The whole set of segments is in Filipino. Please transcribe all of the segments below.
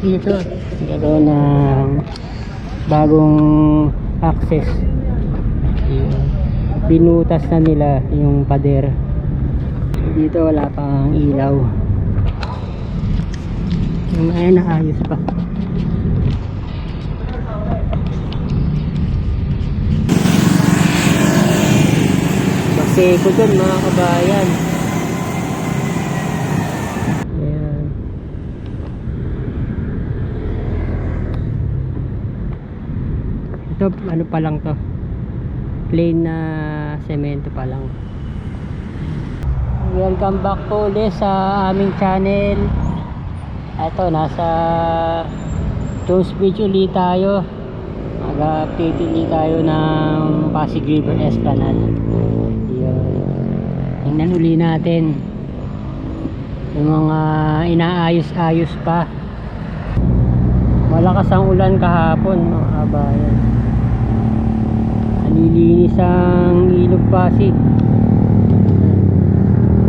Dito. Meron ng bagong access. Binutas na nila yung pader. Dito wala pang ilaw. Yung ay naayos pa. Kasi ko dun mga kabayan. Ayan. Ito ano pa lang to. Plain na semento pa lang. Welcome back po ulit sa aming channel. Ito nasa Jones Beach ulit tayo. Mag-update ulit tayo ng Pasig River Esplanade. Yun. Tingnan uli natin yung mga inaayos-ayos pa. Malakas ang ulan kahapon, mga kabayan. Nalilinis ang ilog Pasig.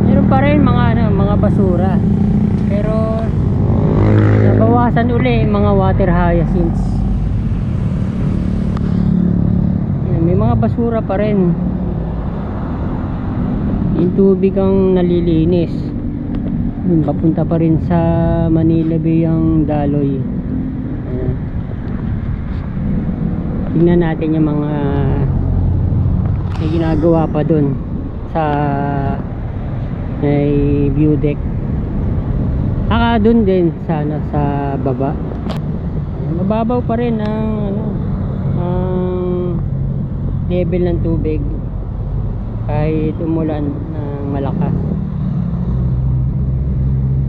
Meron pa rin mga ano, mga basura. Pero nabawasan uli mga water hyacinths. May mga basura pa rin. Yung tubig ang nalilinis. Papunta pa rin sa Manila Bay ang daloy. Ayan. Tingnan natin yung mga may ginagawa pa dun sa may view deck. Aka dun din sana sa baba. Mababaw pa rin ang ano ang level ng tubig kahit umulan ng malakas.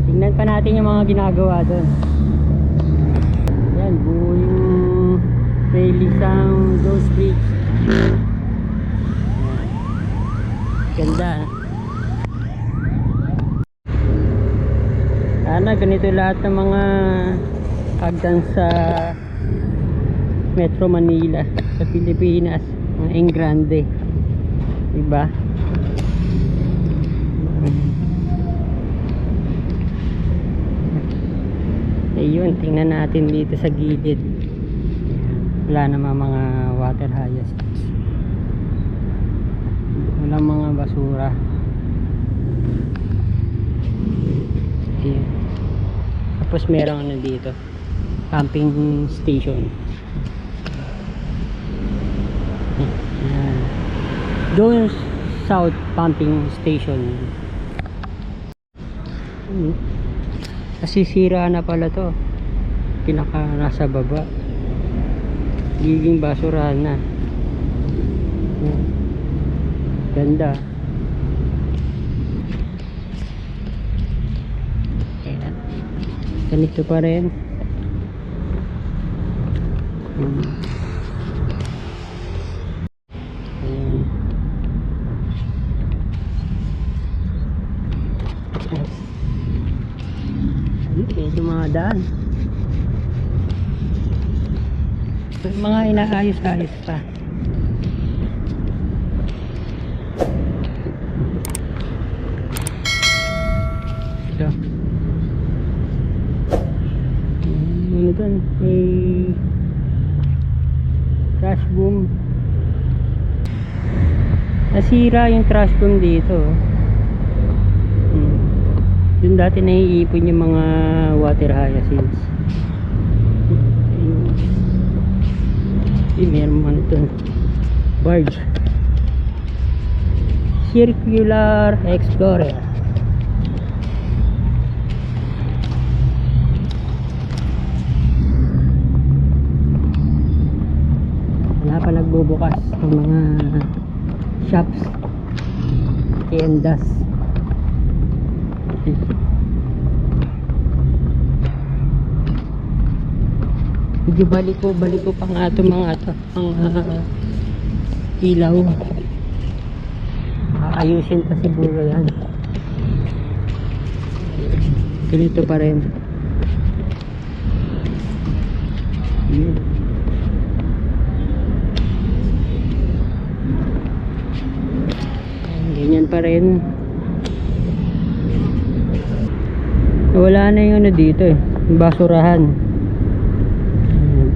Tingnan pa natin yung mga ginagawa doon. Yan, buo playlist ang Jones Beach. Ganda. Sana ganito lahat ng mga hagdan sa Metro Manila sa Pilipinas, mga Engrande. Diba? Ayun, tingnan natin dito sa gilid. Wala naman mga water hyacinths. Walang mga basura. Ayan. Tapos merong ano dito. Camping station. Doon South Pumping Station. Nasisira na pala to. Pinaka nasa baba. Giging basurahan na. Ganda. Ganito pa rin. Hmm. Medyo mga daan. May Mga inaayos-ayos pa. Hmm, Ano doon? May trash boom. Nasira yung trash boom dito. Hmm. Doon dati naiipon yung mga water hyacinths. Meron ano to. Barge. Circular Explorer. Wala pa nagbubukas ng mga shops. Tiendas. Medyo baliko, baliko pa nga ito mga ito, ang ah, ilaw. Ayusin pa siguro yan. Ganito pa rin. Yun. Ganyan pa rin. Wala na yung ano dito eh. basurahan Ayan.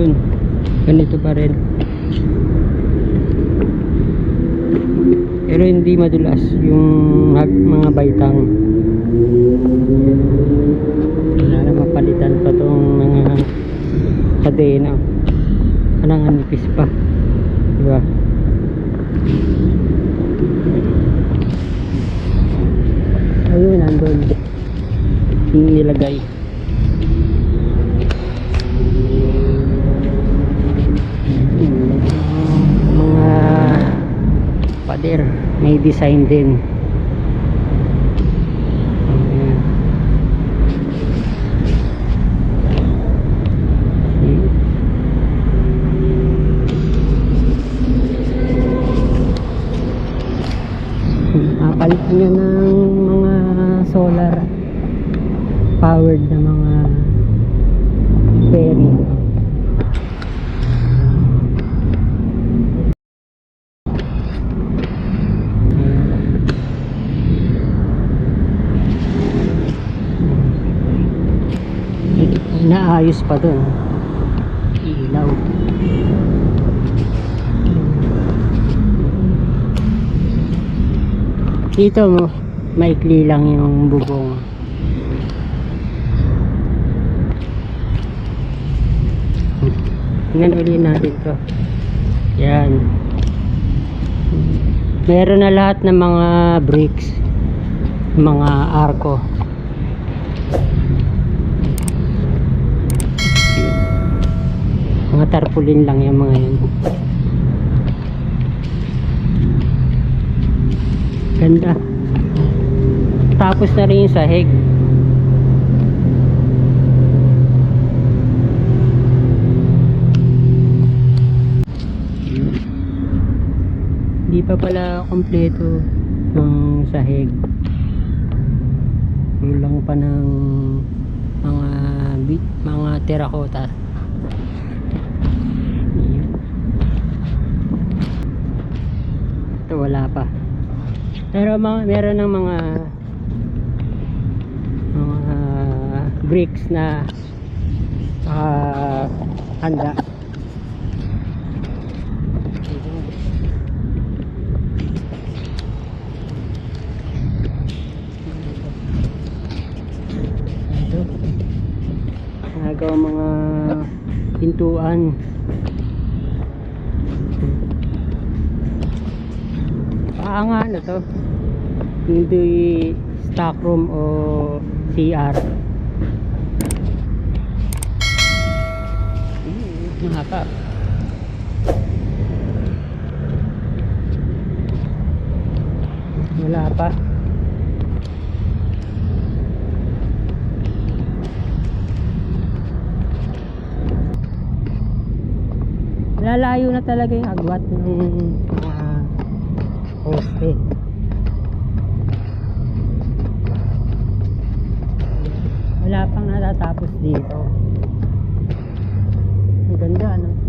Yun. Ganito pa rin. Pero hindi madulas yung mga baitang. Wala na mapalitan pa tong mga kadena. Anang anipis pa. Diba ayun nandun. Yung nilagay may design din. Ayan. Kapalit niya ng mga solar powered na mga ferry. Naayos pa dun. Ilaw. Dito mo, maikli lang yung bubong. Tingnan uli natin to. Yan. Meron na lahat ng mga bricks, mga arko. Mga tarpaulin lang yung mga yun. Ganda. Tapos na rin yung sahig. Hindi pa pala kompleto ng sahig. Kulang pa ng mga bi- mga terracotta. Ito wala pa. Pero mga, meron ng mga mga bricks na ah, handa. Ito. Nagawa mga pintuan. Ah, nga ano to? Hindi stock room o CR. Hmm, Mahaba. Wala pa. Lalayo na talaga yung agwat ng mga poste. Wala pang natatapos dito. Ang ganda, ano?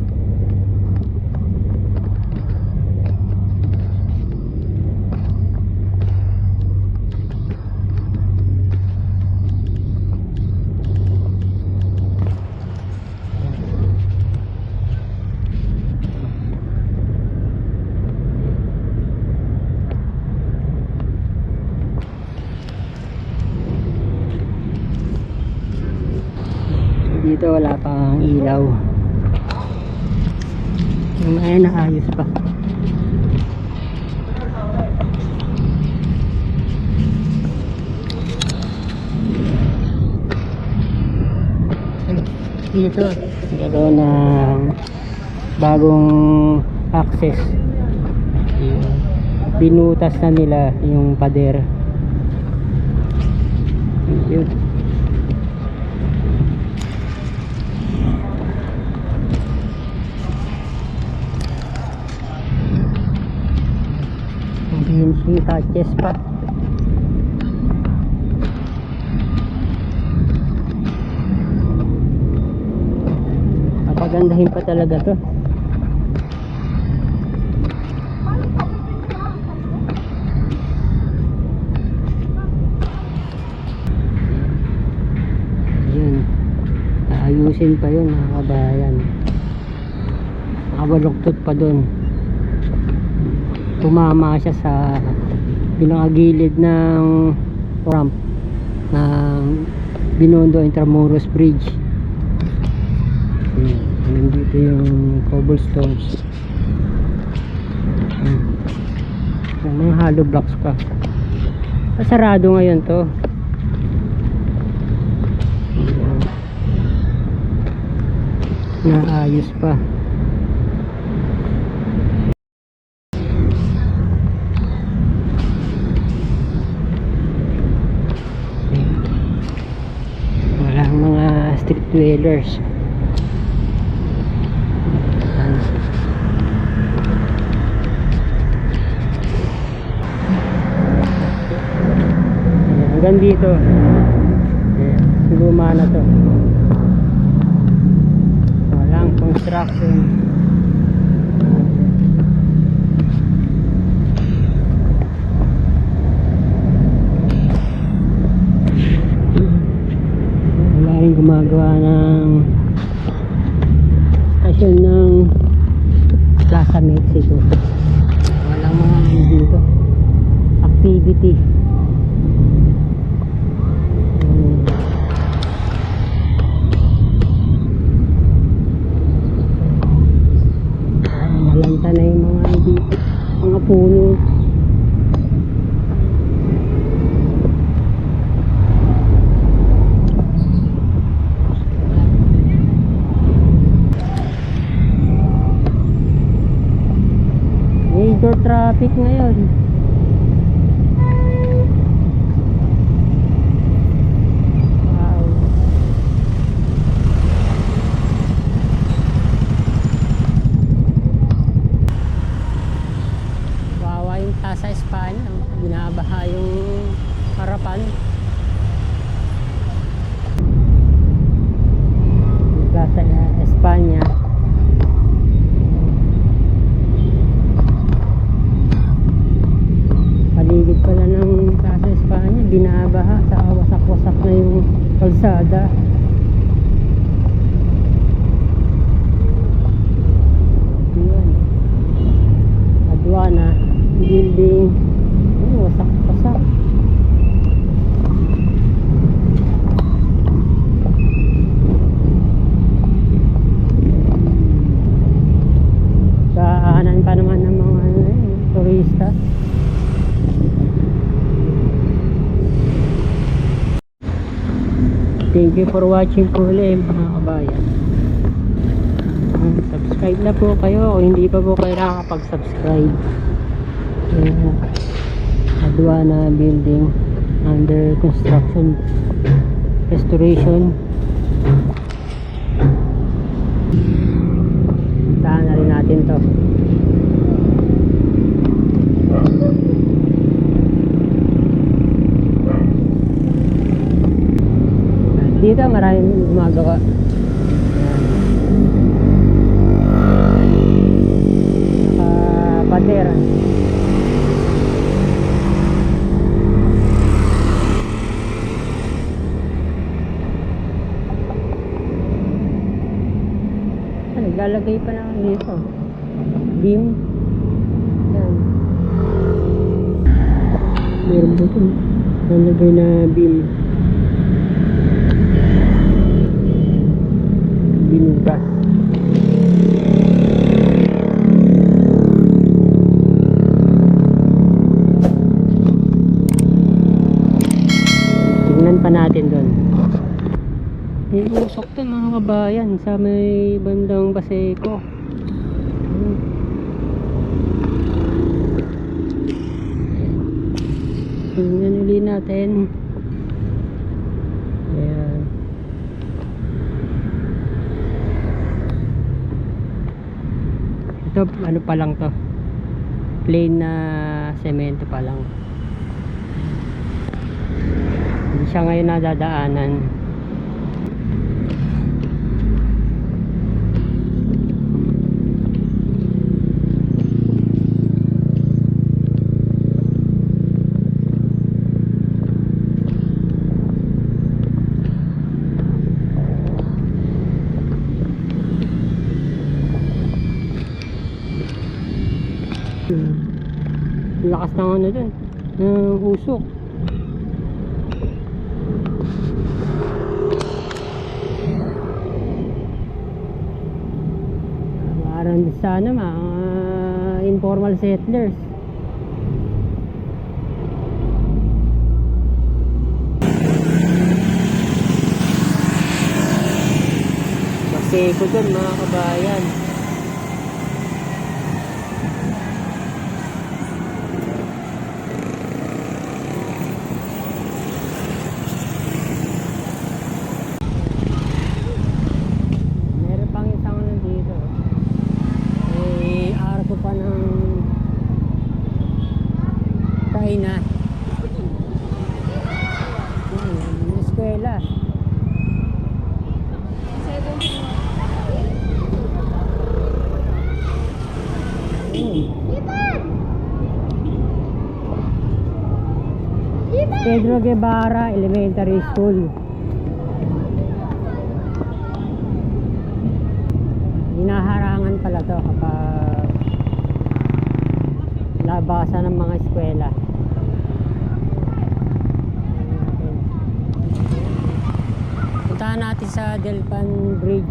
Dito wala pang ilaw. Yung mga naayos pa. Dito, meron ng bagong access. Binutas na nila yung pader. Yun. CNC touches pa. Pagandahin pa talaga to. Yun ayusin pa yun mga kabayan. Nakabaluktot pa doon Tumama siya sa pinakagilid ng ramp ng Binondo Intramuros Bridge. Hmm. Nandito yung cobblestones. Hmm. Yung mga hollow blocks pa. Sarado ngayon to. Naayos pa. Walang mga Ayan, Hanggang dito. Luma na to. Walang construction. Wala rin gumagawa ng stasyon ng Plaza Mexico. Walang mga ano dito. Activity. Hmm. Ay, nalanta na yung mga hindi, mga puno. Major traffic ngayon. Binabaha yung harapan. Yung Plaza Espanya. Paligid pala ng Plaza Espanya. Binabaha. Sa wasak-wasak na yung kalsada. Yun. Adwana. Building. Ay, wasak-wasak. Daanan pa naman ng mga ano, eh, turista. Thank you for watching po ulit mga kabayan. Um, subscribe na po kayo kung hindi pa po kayo nakakapag-subscribe. Uh, Aduana building under construction restoration. Puntahan na rin natin to. Dito maraming gumagawa. Naka bandera. Ah, Naglalagay pa lang dito. Beam. Yan. Meron po ito. Nalagay na beam. binugas. Tingnan pa natin doon. May usok to mga kabayan sa may bandang Baseco. Tingnan uli natin. Ayan. Ito ano pa lang to. Plain na semento pa lang. Hindi siya ngayon nadadaanan. Lakas ng ano dun. Ng usok. Parang sana mga informal settlers. Masiko dun mga kabayan. Meron pang isang ano dito. Eh, arko pa ng kainan. Hmm, yung eskwela. Pedro Guevara Elementary School. Hinaharangan pala to kapag labasan ng mga eskwela. Puntahan natin sa Delpan Bridge.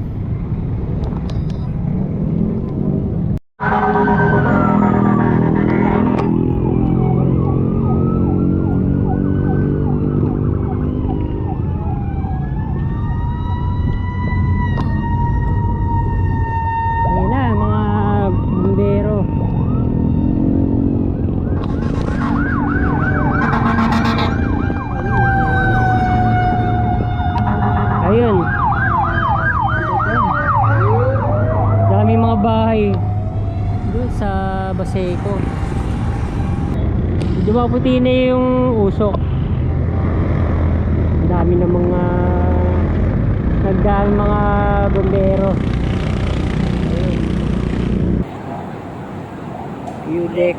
Ayun na, mga bumbero. Ayun. Dami mga bahay doon sa Baseco. Di ba puti na yung usok? Ang dami ng mga nagdaan mga bombero. View deck.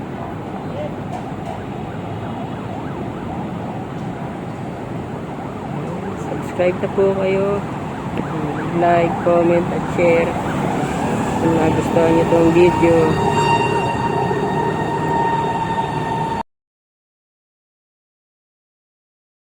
Subscribe na po kayo. Like, comment, at share. Kung nagustuhan niyo itong video,